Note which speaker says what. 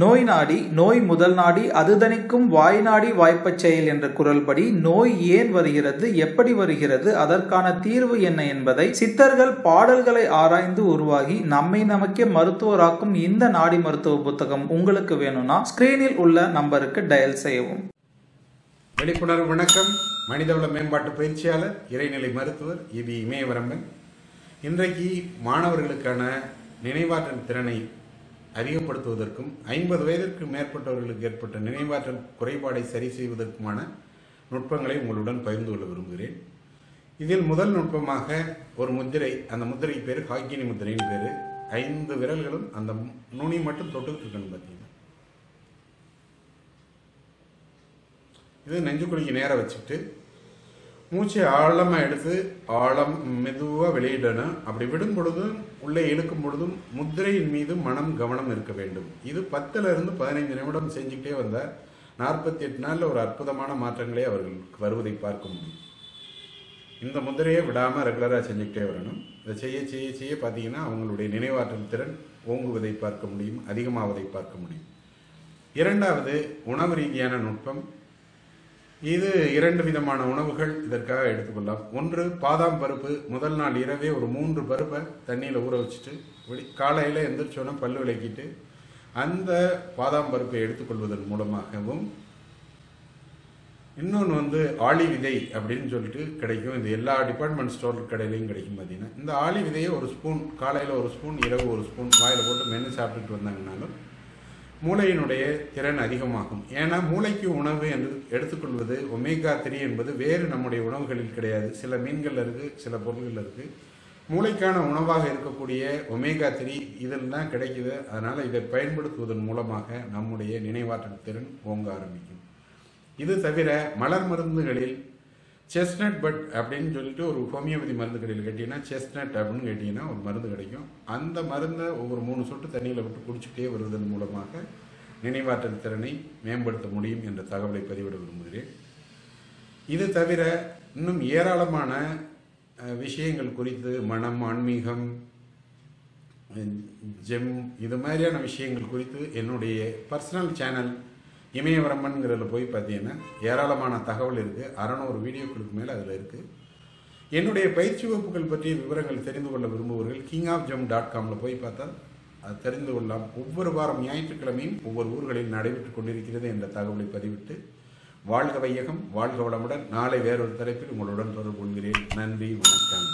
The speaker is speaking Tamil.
Speaker 1: நோய் நாடி நோய் முதல் நாடி அதுதணிக்கும் வாய் நாடி வாய்ப்பச் செயல் என்ற குரல்படி நோய் ஏன் வருகிறது எப்படி வருகிறது அதற்கான தீர்வு என்ன என்பதை சித்தர்கள் பாடல்களை ஆராய்ந்து உருவாகி நம்மை நமக்கே மருத்துவராக்கும் இந்த நாடி மருத்துவ புத்தகம் உங்களுக்கு வேணும்னா ஸ்கிரீனில் உள்ள நம்பருக்கு டயல் செய்யவும்.
Speaker 2: விழிப்புணர்வு வணக்கம். மனிதவள மேம்பாட்டு பயிற்சியாளர் இறைநிலை மருத்துவர் இபி இமயவரம்பன். இன்றைக்கு மாணவர்களுக்கான நினைவாற்றல் திறனை அறியப்படுத்துவதற்கும் ஐம்பது வயதிற்கு மேற்பட்டவர்களுக்கு ஏற்பட்ட நினைவாற்றல் குறைபாடை சரி செய்வதற்குமான நுட்பங்களை உங்களுடன் பகிர்ந்து கொள்ள விரும்புகிறேன். இதில் முதல் நுட்பமாக ஒரு முத்திரை அந்த முத்திரை பேர் ஹாக்கினி முத்திரையின் பேர். ஐந்து விரல்களும் அந்த நுனி மட்டும் தொட்டுக்கிட்டு இருக்கணும் பார்த்தீங்கன்னா இது நெஞ்சுக்குழிக்கு நேரம் வச்சுக்கிட்டு மூச்சை ஆழமாக எடுத்து ஆழம் மெதுவாக வெளியிடணும். அப்படி விடும் பொழுதும் உள்ளே இழுக்கும் பொழுதும் முத்திரையின் மீது மனம் கவனம் இருக்க வேண்டும். இது பத்துலேருந்து பதினைந்து நிமிடம் செஞ்சுக்கிட்டே வந்தால் நாற்பத்தி எட்டு நாளில் ஒரு அற்புதமான மாற்றங்களே அவர்களுக்கு வருவதை பார்க்க முடியும். இந்த முதிரையை விடாமல் ரெகுலராக செஞ்சுக்கிட்டே வரணும். இதை செய்ய செய்ய செய்ய பார்த்தீங்கன்னா அவங்களுடைய நினைவாற்றல் திறன் ஓங்குவதை பார்க்க முடியும் அதிகமாவதை பார்க்க முடியும். இரண்டாவது உணவு ரீதியான நுட்பம் இது இரண்டு விதமான உணவுகள். இதற்காக எடுத்துக்கொள்ளலாம். ஒன்று பாதாம் பருப்பு. முதல் நாள் இரவே ஒரு மூன்று பருப்பை தண்ணியில் ஊற வச்சுட்டு விடி காலையில் எந்திரிச்சோன்னே பல்லு விளக்கிட்டு அந்த பாதாம் பருப்பை எடுத்துக்கொள்வதன் மூலமாகவும் இன்னொன்று வந்து ஆளி விதை அப்படின்னு சொல்லிட்டு கிடைக்கும். இது எல்லா டிபார்ட்மெண்ட் ஸ்டோர் கடையிலையும் கிடைக்கும் பார்த்தீங்கன்னா இந்த ஆளி விதையை ஒரு ஸ்பூன் காலையில் ஒரு ஸ்பூன் இரவு ஒரு ஸ்பூன் வாயில் போட்டு மென்று சாப்பிட்டுட்டு வந்தாங்கனாலும் மூளையினுடைய திறன் அதிகமாகும். ஏன்னா மூளைக்கு உணவு என்று எடுத்துக்கொள்வது ஒமேகா த்ரீ என்பது வேறு நம்முடைய உணவுகளில் கிடையாது. சில மீன்கள் இருக்கு சில பொருள்கள் இருக்கு. மூளைக்கான உணவாக இருக்கக்கூடிய ஒமேகா த்ரீ இதில் தான் கிடைக்குது. அதனால இதை பயன்படுத்துவதன் மூலமாக நம்முடைய நினைவாற்றல் திறன் ஓங்க ஆரம்பிக்கும். இது தவிர மலர் மருந்துகளில் செஸ்னட் பட் அப்படின்னு சொல்லிட்டு ஒரு ஹோமியோபதி மருந்து கடையில் கேட்டீங்கன்னா செஸ்னட் அப்படின்னு கேட்டிங்கன்னா ஒரு மருந்து கிடைக்கும். அந்த மருந்தை ஒவ்வொரு மூணு சொட்டு தண்ணியில் விட்டு குடிச்சிட்டே வருவதன் மூலமாக நினைவாற்றல் திறனை மேம்படுத்த முடியும் என்ற தகவலை பதிவிட விரும்புகிறேன். இது தவிர இன்னும் ஏராளமான விஷயங்கள் குறித்து மனம் ஆன்மீகம் ஜெம் இது மாதிரியான விஷயங்கள் குறித்து என்னுடைய பர்சனல் சேனல் இமயவரம்பன்கிறதுல போய் பார்த்தீங்கன்னா ஏராளமான தகவல் இருக்குது அறநூறு வீடியோக்களுக்கு மேலே அதில் இருக்குது என்னுடைய பயிற்சி வகுப்புகள் பற்றிய விவரங்கள் தெரிந்து கொள்ள விரும்புபவர்கள் கிங் ஆஃப் ஜம் டாட் காமில் போய் பார்த்தால் அது தெரிந்து கொள்ளலாம். ஒவ்வொரு வாரம் ஞாயிற்றுக்கிழமையும் ஒவ்வொரு ஊர்களில் நடைபெற்றுக் கொண்டிருக்கிறது என்ற தகவலை பதிவிட்டு வாழ்க வையகம் வாழ்க வளமுடன். நாளை வேறொரு தலைப்பில் உங்களுடன் தொடர்பு கொள்கிறேன். நன்றி வணக்கம்.